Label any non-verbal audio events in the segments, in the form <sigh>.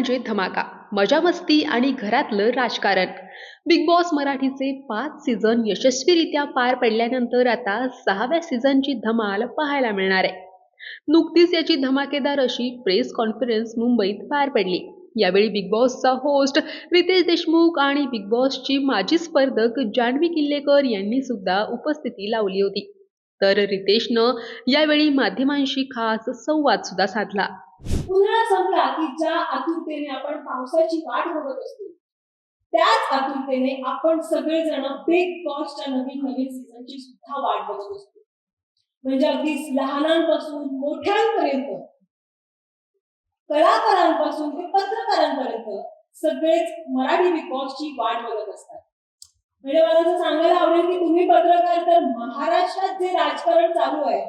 म्हणजे धमाका मजा मस्ती आणि घरातलं राजकारण. बिग बॉस मराठीचे पाच सीझन यशस्वीरित्या पार पडल्यानंतर आता सहाव्या सीझनची धमाल पाहायला मिळणार आहे. नुकतीच याची धमाकेदार अशी प्रेस कॉन्फरन्स मुंबईत पार पडली. यावेळी बिग बॉसचा होस्ट रितेश देशमुख आणि बिग बॉसची माजी स्पर्धक जान्हवी किल्लेकर यांनी सुद्धा उपस्थिती लावली होती. तर रितेशनं यावेळी माध्यमांशी खास संवाद सुद्धा साधला. उन्हाळा संपला की ज्या आतुरतेने आपण पावसाची वाट बघत असतो त्याच आतुरतेने आपण सगळेजण बिग बॉसच्या नवीन नवीन सीझनची सुद्धा वाट बघत असतो. म्हणजे अगदी लहानांपासून मोठ्यांपर्यंत कलाकारांपासून ते पत्रकारांपर्यंत सगळेच मराठी बिग बॉसची वाट बघत असतात. म्हणजे मला असं सांगायला आवडेल की तुम्ही पत्रकार तर महाराष्ट्रात जे राजकारण चालू आहे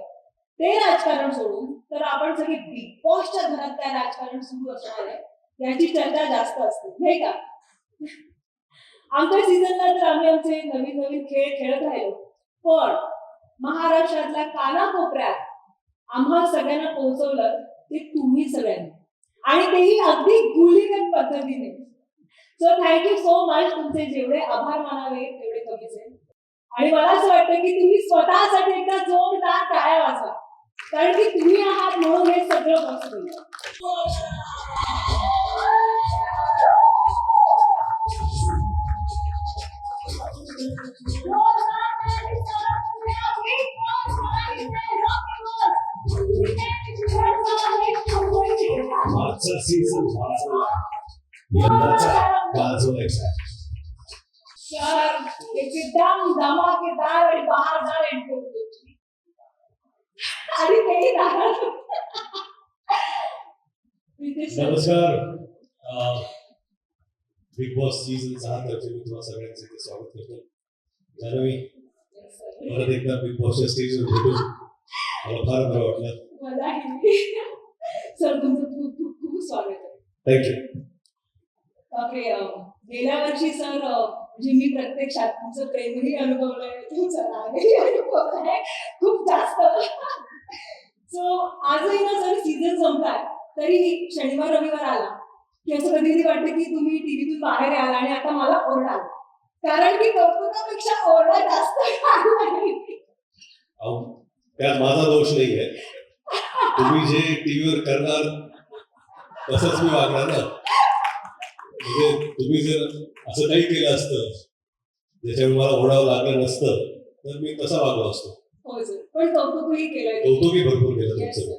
ते राजकारण सोडून तर आपण सगळे बिग बॉसच्या घरात काय राजकारण सुरू असणार आहे याची चर्चा जास्त असते नाही का? आमच्या सीझनला तर आम्ही आमचे नवीन नवीन खेळ खेळत राहिलो. पण महाराष्ट्रातल्या कानाकोपऱ्यात आम्हा सगळ्यांना पोहोचवलं ते तुम्ही सगळ्यांनी. आणि तेही अगदी गुलीगत पद्धतीने. सो थँक्यू सो मच तुमचे जेवढे आभार मानावे तेवढे कमीच. आहे आणि मला असं वाटतं की तुम्ही स्वतःसाठी एकदा जोरदार टाळ्या वाजवा. कारण की तुम्ही आहात म्हणून हे सगळं पॉसिबल मागचा सीझन झाला यंदाचा गाजवायचा सर एकदम धमाकेदार आणि बहारदार एंट्री होती तुमची. आणि तेही सर, नमस्कार. बिग बॉस सीझन सहा तर्फे मी तुम्हाला सगळ्यांचं इथे स्वागत करतो. जान्हवी परत एकदा बिग बॉसच्या स्टेजवर भेटून मला फार बरं वाटलं. सर तुमचं खूप खूप खूप स्वागत आहे. थँक्यू बापरे गेल्या वर्षी सर म्हणजे मी प्रत्यक्षात तुमचं प्रेमही अनुभवलंय. तुमचा रागही अनुभवलाय. खूप जास्त. सो आजही ना जर सीझन संपलाय तरी शनिवार रविवार आला की असं कधी कधी वाटतं की तुम्ही टीव्हीतून बाहेर याल आणि आता मला ओरडाल कारण की कौतुकापेक्षा ओरडा जास्त त्यात माझा दोष नाही आहे. तुम्ही जे टीव्हीवर करणार तसंच मी वागणार ना. म्हणजे तुम्ही जर असं काही केलं असतं ज्याच्यामुळे मला ओढावं लागलं नसतं तर मी तसा वागलो असतो. हो पण कौतुकही केलंय. कौतुकही भरपूर केलं तुमचं.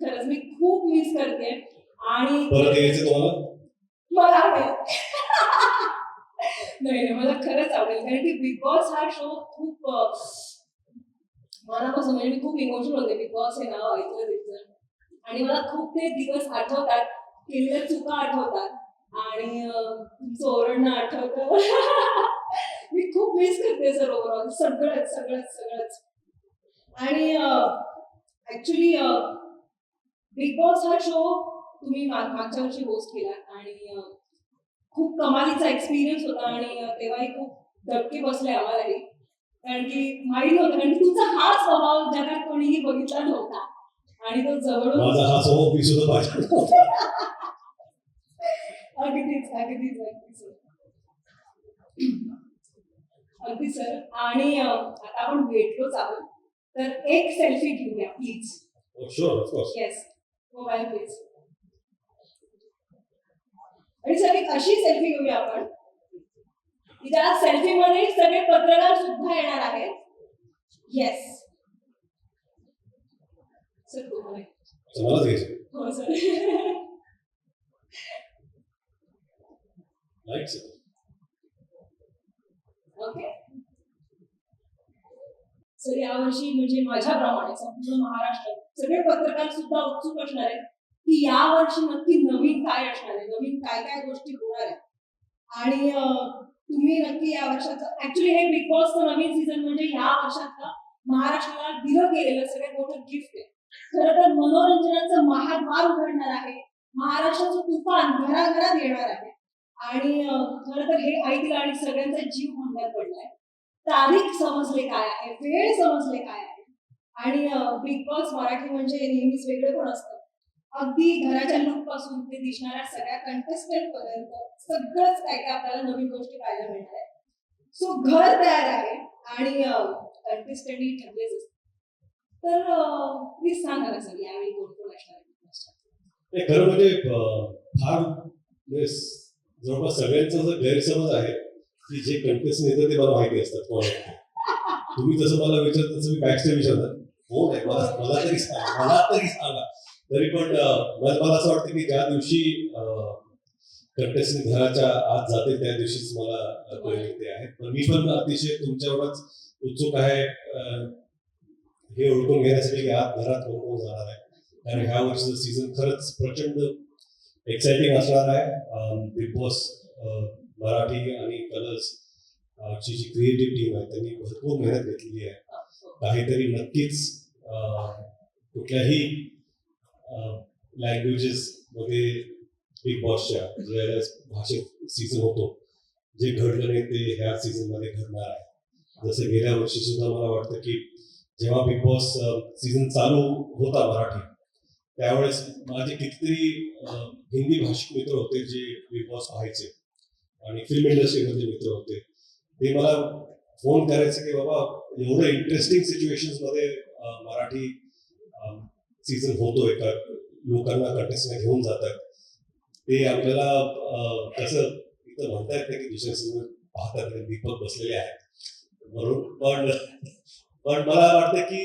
खरंच मी खूप मिस करते. आणि परत यायचं तुम्हाला? मला आवडेल. नाही मला खरंच आवडेल. कारण की बिग बॉस हा शो खूप मनापासून म्हणजे मी खूप इमोशनल होते. बिग बॉस हे नाव ऐकलं तिथलं आणि मला खूप ते दिवस आठवतात. केलेल्या चुका आठवतात. आणि ओरडणं आठवतं. <laughs> मी खूप मिस करते सर ओव्हरऑल सगळंच सगळंच सगळंच. आणि ऍक्च्युली बिग बॉस हा शो तुम्ही मागच्या वर्षी होस्ट केला आणि खूप कमालीचा एक्सपिरियन्स होता आणि तेव्हाही खूप धक्के बसले आम्हालाही. कारण की माहीत होतं कारण तुमचा हा स्वभाव जगात कोणीही बघितला नव्हता. आणि तो जवळून अगदीच अगदीच अगदी सर. आणि आता आपण भेटलोच आहोत. तर एक सेल्फी घेऊया please sure of course yes mobile please आणि सर एक अशी सेल्फी घेऊया आपण. त्या सेल्फी मध्ये सगळे पत्रकार सुद्धा येणार आहेत. येस सर तुम्हाला मलाच घ्यायचं हो सर लाईक ओके सर यावर्षी म्हणजे माझ्याप्रमाणे संपूर्ण महाराष्ट्रात सगळे पत्रकार सुद्धा उत्सुक असणार आहेत की या वर्षी नक्की नवीन काय असणार आहे नवीन काय काय गोष्टी होणार आहेत. आणि तुम्ही नक्की या वर्षाचं ऍक्च्युली हे बिग बॉसचं नवीन सीझन म्हणजे या वर्षातला महाराष्ट्राला दिलं गेलेलं सगळ्यात मोठं गिफ्ट आहे. खरं तर मनोरंजनाचं महाद्वार उघडणार आहे महाराष्ट्राचं तुफान घराघरात येणार आहे. आणि खरं तर हे ऐकलं आणि सगळ्यांचा जीव भांड्यात पडलाय. तारीख समजले काय आहे वेळ समजले काय आहे. आणि बिग बॉस मराठी म्हणजे नेहमीच वेगळं पण असतं? अगदी घराच्या लुकपासून ते दिसणाऱ्या सगळ्या कंटेस्टंट पर्यंत सगळंच काय काय आपल्याला नवीन गोष्टी पाहायला मिळणार आहे. सो घर तयार आहे आणि कंटेस्टंटही ठरलेच असतात. तर प्लीज सांगा ना सर यावेळी कोण कोण असणार आहे? घर म्हणजे फार म्हणजे, जवळपास सगळ्यांचा गैरसमज आहे. की जे कंटेस्टंट येतं ते मला माहिती असतात कोण? तुम्ही जसं मला विचारत तसं मी बॅकस्टेज विचारतात हो नाही मला मला तरी सांगा. मला तरी सांगा. तरी पण मला असं वाटतं की ज्या दिवशी कंटेस्टंट घराच्या आत जाते त्या दिवशीच मला कळले ते आहे. पण मी पण अतिशय तुमच्यावरच उत्सुक आहे. हे ओळखून घेण्यासाठी की आत घरात कोण कोण जाणार आहे. कारण ह्या वर्षीचं सीझन खरंच प्रचंड एक्साइटिंग असणार आहे. बिग बॉस मराठी आणि कलर्स ची जी क्रिएटिव्ह टीम आहे त्यांनी भरपूर मेहनत घेतलेली आहे. काहीतरी नक्कीच कुठल्याही लँग्वेजेस मध्ये बिग बॉसच्या ज्या भाषेत सीझन होतो जे घडलं नाही ते ह्या सीझनमध्ये घडणार आहे. जसं गेल्या वर्षी सुद्धा मला वाटतं की जेव्हा बिग बॉस सीझन चालू होता मराठी त्यावेळेस माझे कितीतरी हिंदी भाषिक मित्र होते जे बिग बॉस पाहायचे आणि फ़िल्म इंडस्ट्रीमधले मित्र होते. ते मला फ़ोन करायचे की बाबा, एवढं इंटरेस्टिंग सिच्युएशन्स मध्ये मराठी सीझन होतोय का? लोकांना कंटेस्टने घेऊन जातात. ते आपल्याला कसं इथं म्हणता येत नाही की दुसऱ्या सीझन पाहतात दीपक बसलेले आहेत. म्हणून, पण पण मला वाटतं की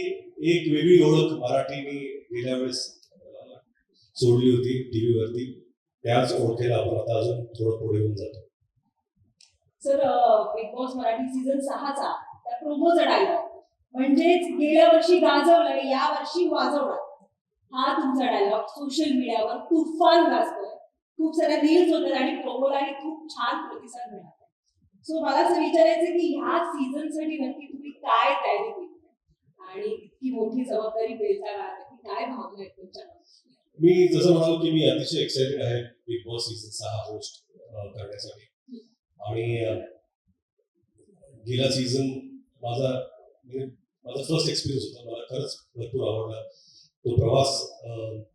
एक वेगळी ओळख मराठीने गेल्या वेळेस सोडली होती टीव्हीवरती त्याच ओळखेला आपण आता अजून थोडं पुढे येऊन जातो. Sir big boss Marathi season सहाचा त्या प्रोमोचा डायलॉग म्हणजेच गेल्या वर्षी गाजवलं या वर्षी वाजवला. हा तुमचा डायलॉग सोशल मीडियावर तुफान गाजतोय. खूप साऱ्या रील्स होतात आणि प्रोमोलाही खूप छान प्रतिसाद मिळाला. सो मला असं विचारायचं की ह्या सीझनसाठी नक्की तुम्ही काय तयारी केली? आणि इतकी मोठी जबाबदारी पेलता की काय भावना आहेत तुमच्या मी जसं म्हणालो की मी अतिशय एक्साइटेड आहे बिग बॉस सीझन सहा होस्ट करण्यासाठी. आणि गेला सीझन माझा म्हणजे माझा फर्स्ट एक्सपिरियन्स होता. मला खरंच भरपूर आवडला. तो प्रवास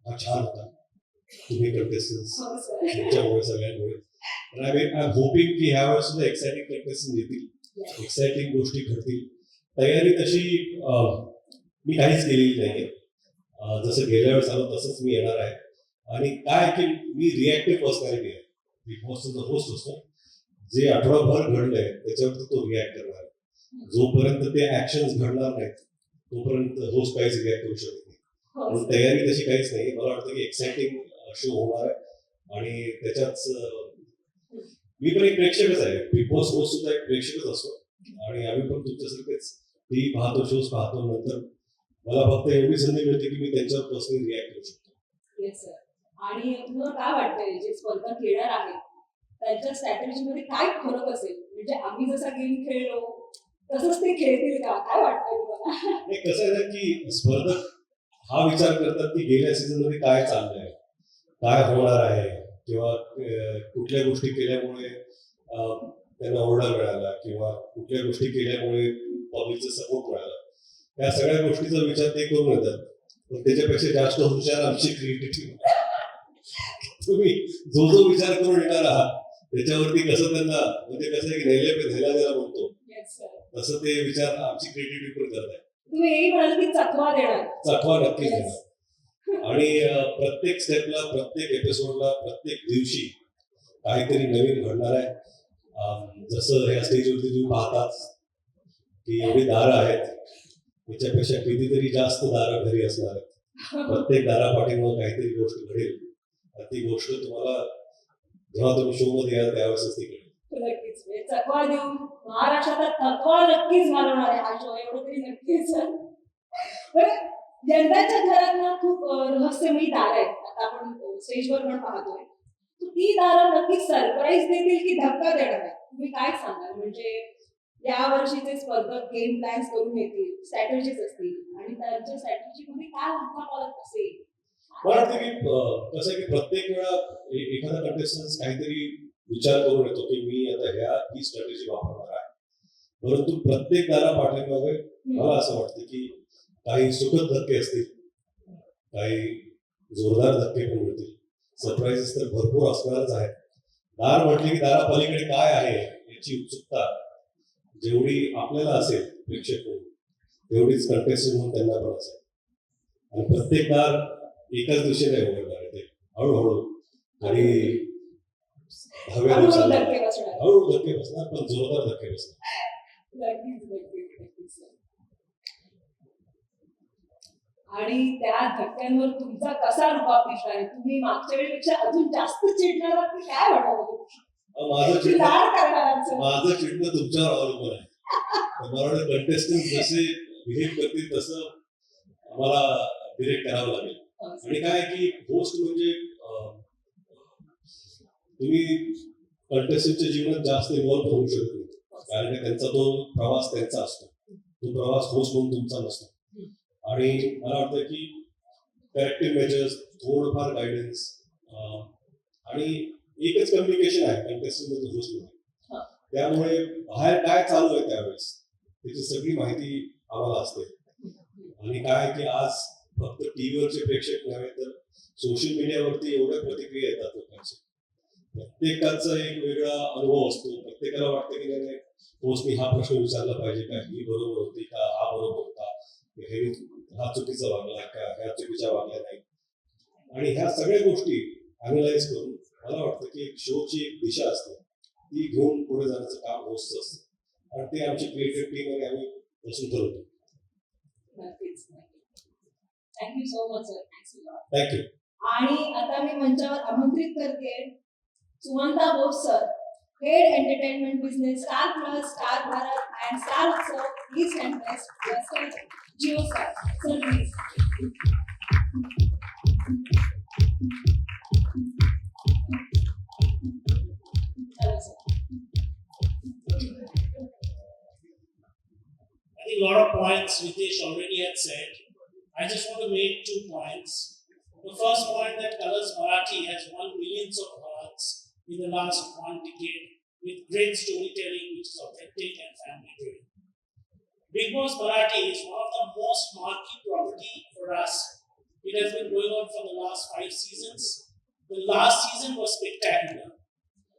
हा छान होता. तुम्ही कंटेस्टन्स हो तुमच्यामुळे सगळ्यांमुळे. पण आय आय होपिंग की ह्या वेळेस सुद्धा एक्साइटिंग कंटेस्टन्स येतील. एक्साइटिंग गोष्टी घडतील. तयारी तशी मी काहीच केलेली नाहीये. अं, जसं गेल्या वेळेस आलो तसंच मी येणार आहे. आणि काय की मी रिॲक्टिव्ह पर्सनॅलिटी आहे. बिग बॉसचा होस्ट असतो. जे आठवडाभर घडलंय त्याच्यावरती तो रिॲक्ट करणार आहे. जोपर्यंत ते ऍक्शन घडणार नाहीत तोपर्यंत होस्ट काहीच रिॲक्ट करू शकत नाही. हो. म्हणून तयारी तशी काहीच नाही. मला वाटतं की एक्साइटिंग शो होणार आहे. आणि त्याच्याच मी पण एक प्रेक्षकच आहे. बिग बॉस होस्ट सुद्धा एक प्रेक्षकच असतो. आणि आम्ही पण तुमच्यासारखेच. टी पाहतो शोज पाहतो. नंतर मला फक्त एवढी संधी मिळते की मी त्यांच्यावर पर्सनली रिॲक्ट करू शकतो. आणि तुम्हाला काय वाटतंय? जे स्पर्धक येणार आहेत त्यांच्या स्ट्रॅटेजीमध्ये काय फरक असेल? म्हणजे आम्ही जसा गेम खेळलो तसंच ते खेळतील का? काय वाटतंय तुम्हाला? कसं आहे ना की स्पर्धक हा विचार करतात की गेल्या सीझनमध्ये काय चाललंय? काय होणार आहे? किंवा कुठल्या गोष्टी केल्यामुळे त्यांना ओरडा मिळाला किंवा कुठल्या गोष्टी केल्यामुळे पब्लिकचा सपोर्ट मिळाला? या सगळ्या गोष्टीचा विचार ते करून येतात पण त्याच्यापेक्षा जास्त हुशार आमची क्रिएटिव्हिटी तुम्ही जो जो विचार करून येणार आहात त्याच्यावरती कसं त्यांना म्हणजे कसं आहे की नेले पे नेला ज्याला म्हणतो तसं ते विचार आमची क्रिएटिव्हिटी पण करताय तुम्ही हेही म्हणाल की चकवा देणार. चकवा नक्कीच. देणार. आणि प्रत्येक स्टेपला प्रत्येक एपिसोडला प्रत्येक दिवशी काहीतरी नवीन घडणार आहे. जसं या स्टेजवरती तुम्ही पाहताच की एवढी दारं आहेत. त्याच्यापेक्षा कितीतरी जास्त दारं घरी असणार आहेत. <laughs> प्रत्येक दारापाठीवर काहीतरी गोष्ट घडेल. ती गोष्ट तुम्हाला जेव्हा तुम्ही शो मध्ये याल त्यावेळेस ती नक्कीच. म्हणजे चकवा देऊन महाराष्ट्राचा थकवा नक्कीच घालवणार आहे हा शो एवढं तरी नक्कीच. यंदाच्या घरात ना खूप रहस्यमयी दार आहेत. आता आपण स्टेजवर पण पाहतोय. ती दारं नक्कीच सरप्राईज देतील की धक्का देणार आहे तुम्ही काय सांगाल? म्हणजे या वर्षीचे स्पर्धक गेम प्लॅन्स करून येतील स्ट्रॅटेजीज असतील. आणि त्यांच्या स्ट्रॅटेजी मध्ये काय धक्का पडत असेल? मला वाटतं की कसं आहे की प्रत्येक वेळा एखादा कंटेस्टन्स काहीतरी विचार करून येतो की मी आता ह्या ही स्ट्रॅटेजी वापरणार आहे. परंतु प्रत्येक दारा पाठीमागे मला असं वाटतं की काही सुखद धक्के असतील काही जोरदार धक्के पण मिळतील. सरप्राईजेस तर भरपूर असणारच आहेत. दार म्हटले की दारा पलीकडे काय आहे याची उत्सुकता जेवढी आपल्याला असेल प्रेक्षक म्हणून तेवढीच कंटेस्टंट म्हणून त्यांना पण असेल. आणि प्रत्येक दार एकाच दिशेने उघडणार आहे ते हळूहळू. आणि हळूहळू. धक्के बसणार. हळूहळू धक्के बसणार पण जोरदार धक्के बसणार. आणि त्या धक्क्यांवर तुमचा कसा दिसणार आहे? तुम्ही मागच्या वेळेपेक्षा अजून जास्त चिडणार काय वाटत अं, माझं चिडणं? माझं चिडणं तुमच्यावर अवलंबून आहे. मला कंटेस्टंट जसे बिहेव करतील तसं आम्हाला डिरेक्ट करावं लागेल. आणि काय की होस्ट म्हणजे तुम्ही कंटेस्टंटच्या जीवनात जास्त इन्व्हॉल्व होऊ शकत. कारण का त्यांचा तो प्रवास त्यांचा असतो. तो प्रवास होस्ट म्हणून तुमचा नसतो. आणि मला वाटतं की करेक्टिव्ह मेजर्स थोडंफार गायडन्स आणि एकच कम्युनिकेशन आहे कंटेस्टंट होस्टमध्ये त्यामुळे बाहेर काय चालू आहे त्यावेळेस त्याची सगळी माहिती आम्हाला असते. आणि काय की आज फक्त टीव्हीवरचे प्रेक्षक नव्हे तर सोशल मीडियावरती एवढ्या प्रतिक्रिया येतात लोकांचे. प्रत्येकाचा एक वेगळा अनुभव असतो. प्रत्येकाला वाटतं की नाही पोचनी हा प्रश्न विचारला पाहिजे का? ही बरोबर होती का? हा बरोबर होता? हे हा चुकीचा वागला का? ह्या चुकीच्या वागल्या नाही आणि ह्या सगळ्या गोष्टी अनालाइज करून मला वाटतं की एक शोची एक दिशा असते. ती घेऊन पुढे जाण्याचं काम होत असतं. आणि ते आमची क्रिएटिव्ह टीम आणि आम्ही बसून ठरवतो. Thank you so much sir thanks thank you आणि आता मी मंचावर आमंत्रित करते Sumanta Bose sir head entertainment business star plus star Bharat and star Utsav east and west western Jio sir sir please I think a lot of points Ritesh already had said. I just want to make two points. The first point that Colors Marathi has won millions of hearts in the last one decade with great storytelling which is authentic and family driven. Big Boss Marathi is one of the most marquee property for us. It has been going on for the last five seasons. The last season was spectacular.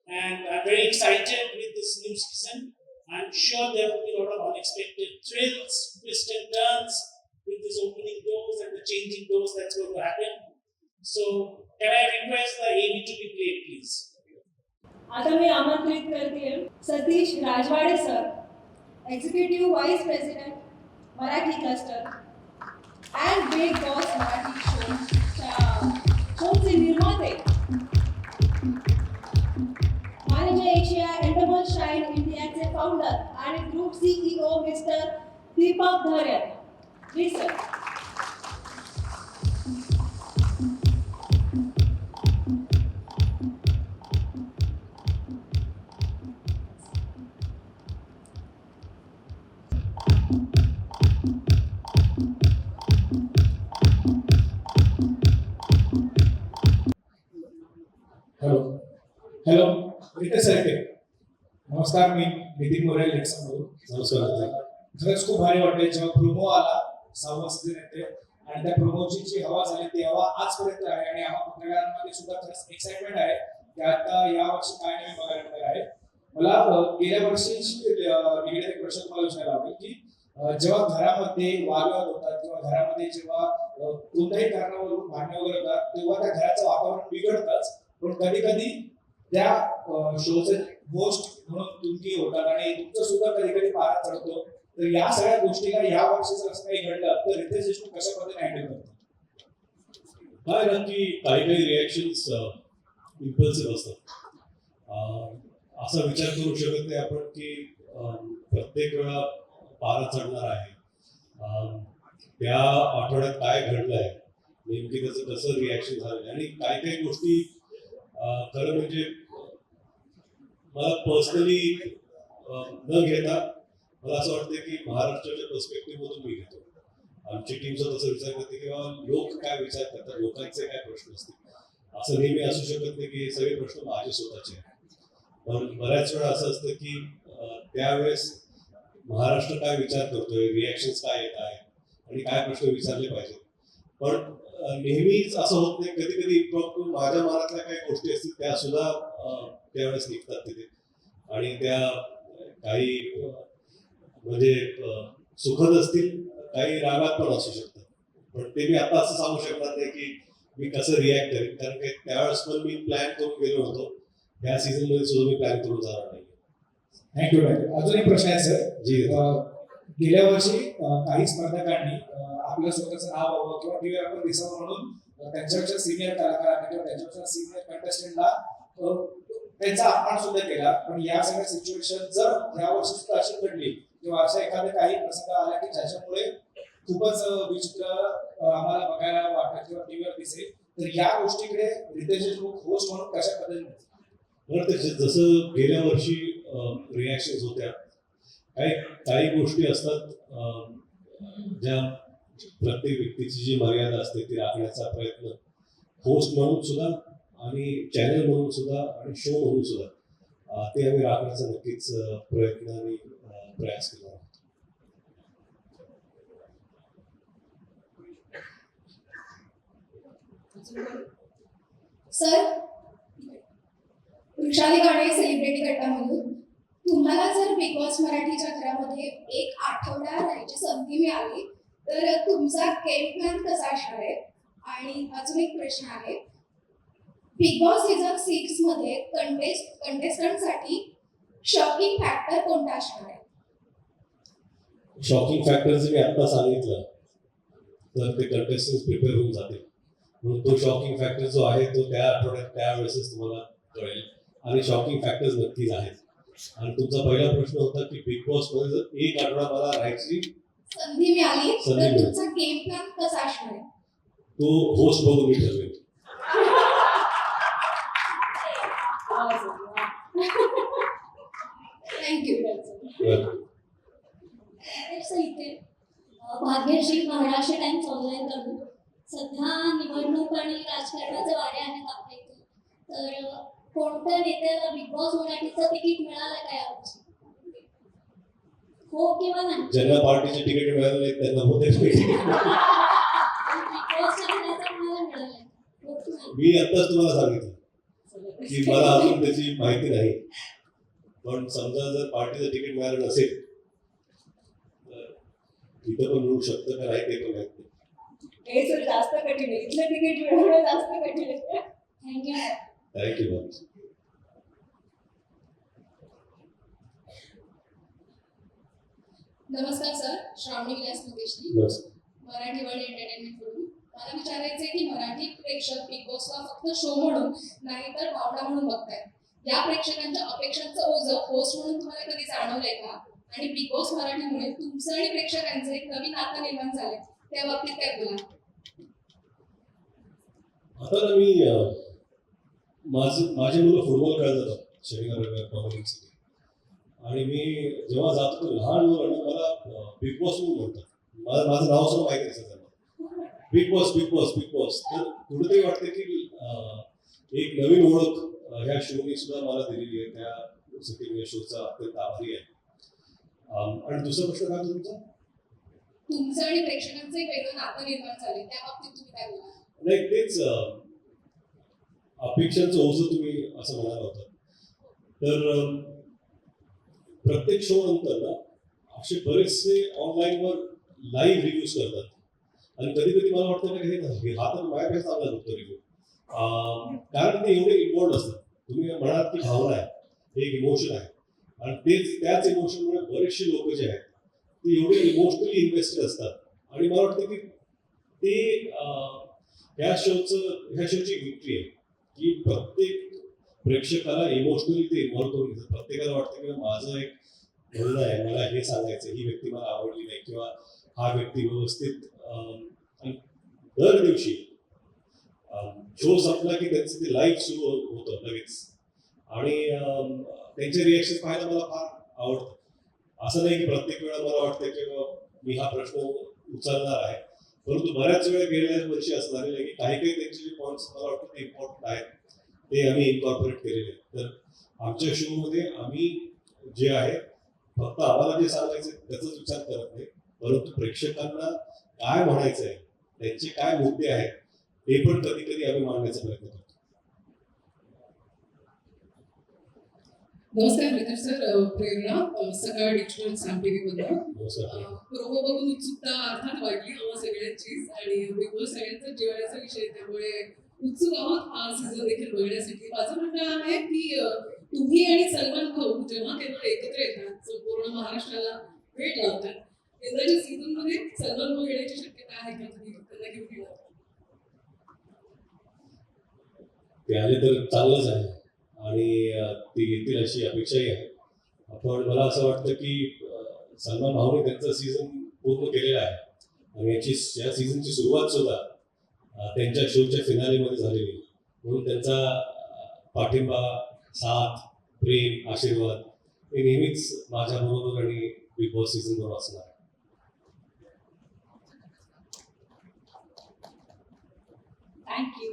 And I'm very excited with this new season. I'm sure there will be a lot of unexpected thrills, executive vice president, Marathi cluster, and big boss Marathi in uh, Nirmate. Manager Asia Enterprise Shine India and founder and group CEO Mr. Deepak Dharia. Please, sir. नमस्कार मी नितीन मोरे लेक्समधून. खरंच खूप भारी वाटते जेव्हा promo आला सहावा season येते आणि त्या प्रोमोची जी हवा झाली ती हवा आजपर्यंत आहे आणि आम्हा पत्रकारांमध्ये सुद्धा खरंच एक्साइटमेंट आहे की आता या वर्षी काय नवीन बघायला मिळणार आहे. मला गेल्या वर्षीची अं, निगडीत एक प्रश्न मला विचारायला आवडेल की जेव्हा घरामध्ये वादवाद होतात किंवा घरामध्ये जेव्हा कोणत्याही कारणावरून भांडणं वगैरे होतात तेव्हा त्या घराचं वातावरण बिघडतच पण कधी कधी त्या शोचे गोष्ट म्हणून तुमची होतात आणि तुमचं सुद्धा कधी कधी पारा चढतो. तर या सगळ्या गोष्टीला या वर्षी जर असं काही घडलं तर रितेश देशमुख कशा पद्धतीने हँडल करतो? काय नक्की. काही काही रिॲक्शन्स इम्पल्सिव्ह असतात. असा विचार करू शकत नाही आपण की प्रत्येक वेळा पारा चढणार आहे. त्या आठवड्यात काय घडलंय? नेमकी त्याचं कसं रिॲक्शन झालं आणि काही काही गोष्टी खरं म्हणजे मला पर्सनली न घेता मला असं वाटतं की महाराष्ट्राच्या पर्स्पेक्टिव्ह मधून मी घेतो. आमची टीम सुद्धा विचार करते की लोक काय विचार करतात लोकांचे काय प्रश्न असतील असं नेहमी असू शकत नाही की हे सगळे प्रश्न माझे स्वतःचे पण बऱ्याच वेळा असं असतं की त्यावेळेस महाराष्ट्र काय विचार करतोय रिॲक्शन्स काय येत आहेत आणि काय प्रश्न विचारले पाहिजेत. पण नेहमीच असं होत नाही कधी कधी माझ्या मनातल्या काही गोष्टी असतील त्या सुद्धा त्यावेळेस निघतात तिथे. आणि त्या काही म्हणजे सुखद असतील काही रागात पण असू शकतात. पण ते मी आता असं सांगू शकणार नाही की मी कसं रिॲक्ट करेन. कारण की त्यावेळेस पण मी प्लॅन करून गेलो होतो. या सीझनमध्ये सुद्धा मी प्लॅन करून जाणार नाही थँक्यू थँक्यू अजून एक प्रश्न आहे सर जी. गेल्या वर्षी काही स्पर्धकांनी अं, आपलं स्वतःचं नाव हवं किंवा टीव्हीवर आपण दिसावं म्हणून त्यांच्यापेक्षा सिनियर कलाकारांना किंवा त्यांच्यापेक्षा सिनियर कंटेस्टंटला त्यांचा अपमान सुद्धा केला. पण या सगळ्या सिच्युएशन जर ह्या वर्षी सुद्धा अशी घडली किंवा अशा एखाद्या काही प्रसंग आला की ज्याच्यामुळे खूपच विचित्र आम्हाला बघायला वाटत किंवा टीव्हीवर दिसेल तर या गोष्टीकडे रितेश देशमुख होस्ट म्हणून कशा पद्धतीने बरं त्याचे जसं गेल्या वर्षी रिॲक्शन होत्या काही काही गोष्टी असतात ज्या प्रत्येक व्यक्तीची जी मर्यादा असते ती राखण्याचा प्रयत्न. होस्ट म्हणून सुद्धा आणि चॅनल म्हणून सुद्धा आणि शो म्हणून सुद्धा ते आम्ही राखण्याचा नक्कीच प्रयत्न आणि प्रयास केला आहे. सर वृक्षाली गाणे सेलिब्रिटी गटामधून तुम्हाला जर बिग बॉस मराठी चक्रामध्ये एक आठवडा राहायची संधी मिळाली तर तुमचा गेम प्लॅन कसा असणार आहे आणि अजून एक प्रश्न आहे बिग बॉस सीझन सिक्समध्ये कंटेस्ट कंटेस्टंटसाठी शॉकिंग फॅक्टर कोणता असणार आहे? शॉकिंग फॅक्टर जे मी आत्ता सांगितलं तर ते कंटेस्टन्स प्रिपेअर होऊन जातील. म्हणून तो शॉकिंग फॅक्टर जो आहे तो त्या आठवड्यात त्यावेळेसच तुम्हाला कळेल. आणि शॉकिंग फॅक्टर्स नक्कीच आहेत. आणि तुमचा पहिला प्रश्न होता की बिग बॉसमध्ये जर एक आठवडा मला राहायची संधी मिळाली संधी तर मिळाली. तुमचा गेम प्लॅन कसा असणार आहे? तो होस्ट बघून मी ठरवेन. बरं. भाग्यश्री महाराष्ट्र टाइम्स ऑनलाईन सध्या निवडणूक आणि राजकारणाचे वारे आहेत आपल्या इथे तर कोणत्या नेत्याला बिग बॉस मराठीचं तिकीट मिळालं काय हो किंवा नाही ज्यांना पार्टीचे तिकीट मिळाले नाही त्यांना होते मिळालं मी आताच तुम्हाला सांगितलं की मला अजून त्याची माहिती नाही पण समजा जर पार्टीचं तिकीट मिळालं नसेल तर इथं पण मिळू शकतं का? नाही ते पण माहीत नाही. हे सर जास्त कठीण आहे. इथलं तिकीट मिळवणं जास्त कठीण आहे. Thank you thank you ma'am नमस्कार सर. श्रावणी विलास मुकेशनी. नमस्कार. मराठी वर्ल्ड एंटरटेनमेंटकडून मला विचारायचंय की मराठी प्रेक्षक बिग बॉसला फक्त शो म्हणून नाही तर भावना म्हणून बघतायत. या प्रेक्षकांच्या अपेक्षांचं ओझं होस्ट म्हणून तुम्हाला कधी जाणवलंय का? आणि बिग बॉस मराठीमुळे तुमचं आणि प्रेक्षकांचं एक नवीन नातं निर्माण झालंय. त्या बाबतीत काय बोला आता ना मी माझे माझे मुलं फुटबॉल खेळायला जातात शनिवार आणि मी जेव्हा जातो लहान मुलं आणि मला बिग बॉस म्हणून म्हणतात माझं माझं नाव सुद्धा माहिती असेल त्यांना. Big boss big boss big boss. तर कुठेतरी वाटतं की एक नवीन ओळख ह्या शोनी सुद्धा मला दिलेली आहे त्या साठी मी शोचा अत्यंत आभारी आहे. आणि दुसरा प्रश्न काय तुमचा? तुमचं आणि प्रेक्षकांचं एक वेगळं नातं निर्माण झालंय त्या बाबतीत तुम्ही काय बोला नाही तेच अपेक्षांचं ओझं तुम्ही असं म्हणाला होता. तर प्रत्येक शो नंतर ना असे बरेचसे ऑनलाईनवर लाईव्ह रिव्ह्यूज करतात. आणि कधी कधी मला वाटतं ना हे हे तर माझ्यापेक्षा चांगला बघतो रिव्ह्यू कारण ते एवढे इन्वॉल्ड असतात. तुम्ही म्हणाल ती भावना आहे. हे एक इमोशन आहे. आणि तेच त्याच इमोशनमुळे बरेचसे लोक जे आहेत ते एवढे इमोशनली इन्व्हेस्टेड असतात. आणि मला वाटतं की ते ह्या शोचं ह्या शोची विक्री आहे. की प्रत्येक प्रेक्षकाला इमोशनली ते इन्व्हॉल्व करून घेतात. प्रत्येकाला वाटतं की माझं एक म्हणणं आहे. मला हे सांगायचं ही व्यक्ती मला आवडली नाही. किंवा हा व्यक्ती व्यवस्थित आणि दर दिवशी शो संपला की त्यांचं ते लाईव्ह सुरू हो- होतं लगेच. आणि त्यांचे रिॲक्शन पाहायला मला फार आवडतं. असं नाही की प्रत्येक वेळा मला वाटतं की मी हा प्रश्न उचलणार आहे. परंतु बऱ्याच वेळा गेल्या वर्षी असं झालेलं आहे की काही काही त्यांचे जे पॉईंट्स मला वाटतं ते इम्पॉर्टंट आहेत. ते आम्ही इन्कॉर्पोरेट केलेले आहेत. तर आमच्या शोमध्ये आम्ही जे आहे फक्त आम्हाला जे सांगायचं त्याचाच विचार करत नाही. परंतु प्रेक्षकांना काय म्हणायचं आहे त्यांचे काय मुद्दे आहेत हे पण कधी कधी आम्ही मांडण्याचा प्रयत्न करतो. नमस्कार रितेश सर अ, प्रेरणा सकाळ डिजिटल साम टी व्हीमधनं नमस्कार प्रोमो बघून उत्सुकता अर्थात वाढली आम्हा सगळ्यांचीच आणि बिग बॉस सगळ्यांचा जिव्हाळ्याचा विषय त्यामुळे उत्सुक आहोत हा सीझन देखील बघण्यासाठी. माझं म्हणणं आहे की तुम्ही आणि सलमान भाऊ जेव्हा केवळ एकत्र येतात संपूर्ण महाराष्ट्राला भेट लावतात यंदाच्या सीझनमध्ये सलमान भाऊ येण्याची शक्यता आहे का? तुम्ही त्यांना घेऊन येणार? ते आले तर चांगलंच आहे. आणि ते येतील अशी अपेक्षाही आहे. पण मला असं वाटतं की सलमान भाऊने त्यांचं सीझन पूर्ण केलेलं आहे. आणि याची या सीझनची सुरुवात सुद्धा त्यांच्या शोच्या फिनालेमध्ये झालेली म्हणून त्यांचा पाठिंबा साथ प्रेम आशीर्वाद हे नेहमीच माझ्या बरोबर आणि बिग बॉस सीझन बरोबर असणार आहे. थँक्यू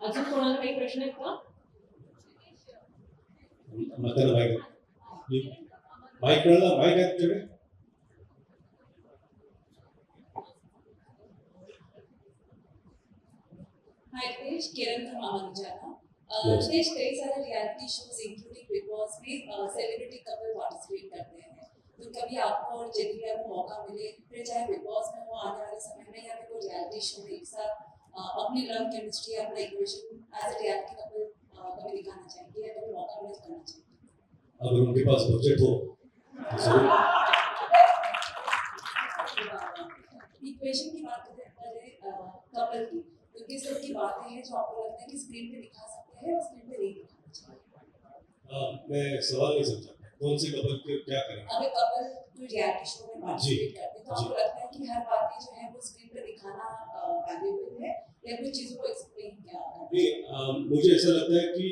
अजून कोणाला काही प्रश्न आहेत का? मग माईक माईक कळलं? माईक आहे तुमच्याकडे? हाय रितेश किरण का मामा विचारना Yes. कई सारे reality shows including big boss में सेलिब्रिटी कपल पार्टिसिपेट करते हैं तो कभी आपको और जेनिफर को मौका मिले फिर चाहे बिग बॉस में हो आने वाले समय में या फिर कोई रियलिटी शो एक साथ अपनी love chemistry Apna equation as a reality couple कभी दिखाना चाहेंगे या कभी मौका मिले तो करना चाहेंगे? अगर उनके पास बजट हो तो ज़रूर। इक्वेशन की बात करें कपल की तो किस तरह की। बातें हैं जो आपको लगता है कि स्क्रीन पे दिखा सकते हैं और स्क्रीन पे नहीं दिखाना चाहिए हाँ, मैं सवाल नहीं समझा। कौन से कपल के क्या करें? अगर कपल कोई रियलिटी शो में पार्टिसिपेट करते हैं तो। आपको लगता है कि हर बातें जो है वो स्क्रीन पे दिखाना वैल्यूएबल है या कुछ चीज़ों को एक्सप्लेन किया नहीं मुझे ऐसा लगता है कि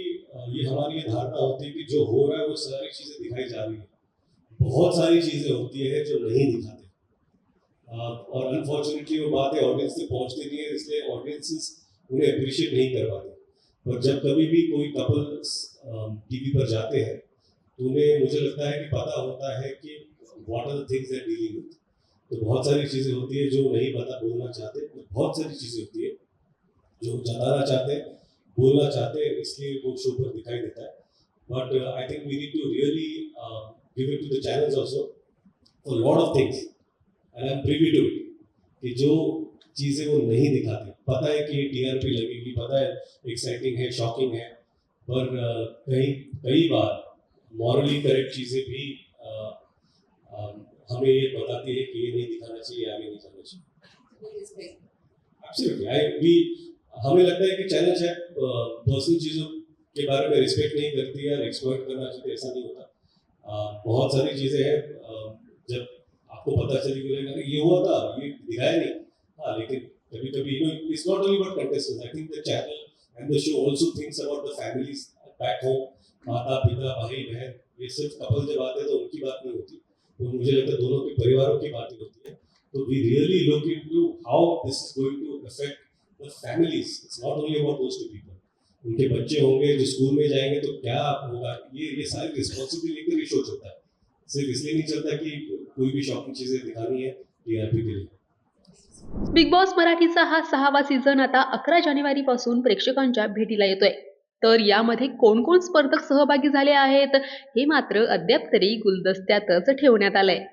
ये हमारी ये धारणा होती है कि जो हो रहा है वो सारी चीज़ें दिखाई जा रही है। बहुत सारी चीज़ें होती है जो नहीं दिखाते। और अनफॉर्चुनेटली वो बातें ऑडियंस तक पहुँचती नहीं है इसलिए ऑडियंसेस उन्हें अप्रिशिएट नहीं कर पाते। पर जब कभी भी कोई कपल टीवी पर जाते हैं तो उन्हें मुझे लगता है कि पता होता है कि what are things they dealing with तो बहुत सारी चीज़ें होती है जो नहीं पता बोलना चाहते तो बहुत सारी चीज़ें होती है जो जताना चाहते हैं बोलना चाहते हैं इसलिए वो शो पर दिखाई देता है. But I think we need to really give it to the channels also for lot of things and I am privy to it कि जो चीज़ें वो नहीं दिखाते. पता है कि टीआरपी लगेगी पता है एक्साइटिंग है शॉकिंग है पर uh, कई कई बार मॉरली करेक्ट चीज़ें भी हमें ये बताती है कि ये नहीं दिखाना चाहिए आगे नहीं जाना चाहिए। वी हमें लगता है कि चैनल शायद पर्सनल चीज़ों के बारे में रिस्पेक्ट नहीं करती या एक्सप्लॉइट करना चाहिए ऐसा नहीं होता। बहुत सारी चीज़ें हैं जब आपको पता चली कि ये हुआ था, ये दिखाया नहीं। हाँ लेकिन कभी कभी you know it's not only about contestants I think the channel and the show also thinks about the families back home माता पिता भाई बहन ये सिर्फ कपल जब आते हैं तो उनकी बात नहीं होती। तो मुझे लगता है दोनों के परिवारों की बातें होती है। तो we really look into how this is going to affect the families it's not only about those two people उनके बच्चे होंगे जो स्कूल में जाएंगे तो क्या होगा? ये ये सारी रिस्पॉन्सिबिलिटी लेकर ये शो चलता है। सिर्फ इसलिए नहीं चलता कि कोई भी शॉकिंग चीजें दिखानी है टीआरपी के लिए। बिग बॉस मराठीचा हा सहावा सीझन आता अकरा जानेवारीपासून प्रेक्षकांच्या भेटीला येतोय. तर यामध्ये कोण कोण स्पर्धक सहभागी झाले आहेत हे मात्र अद्याप तरी गुलदस्त्यातच ठेवण्यात आलंय.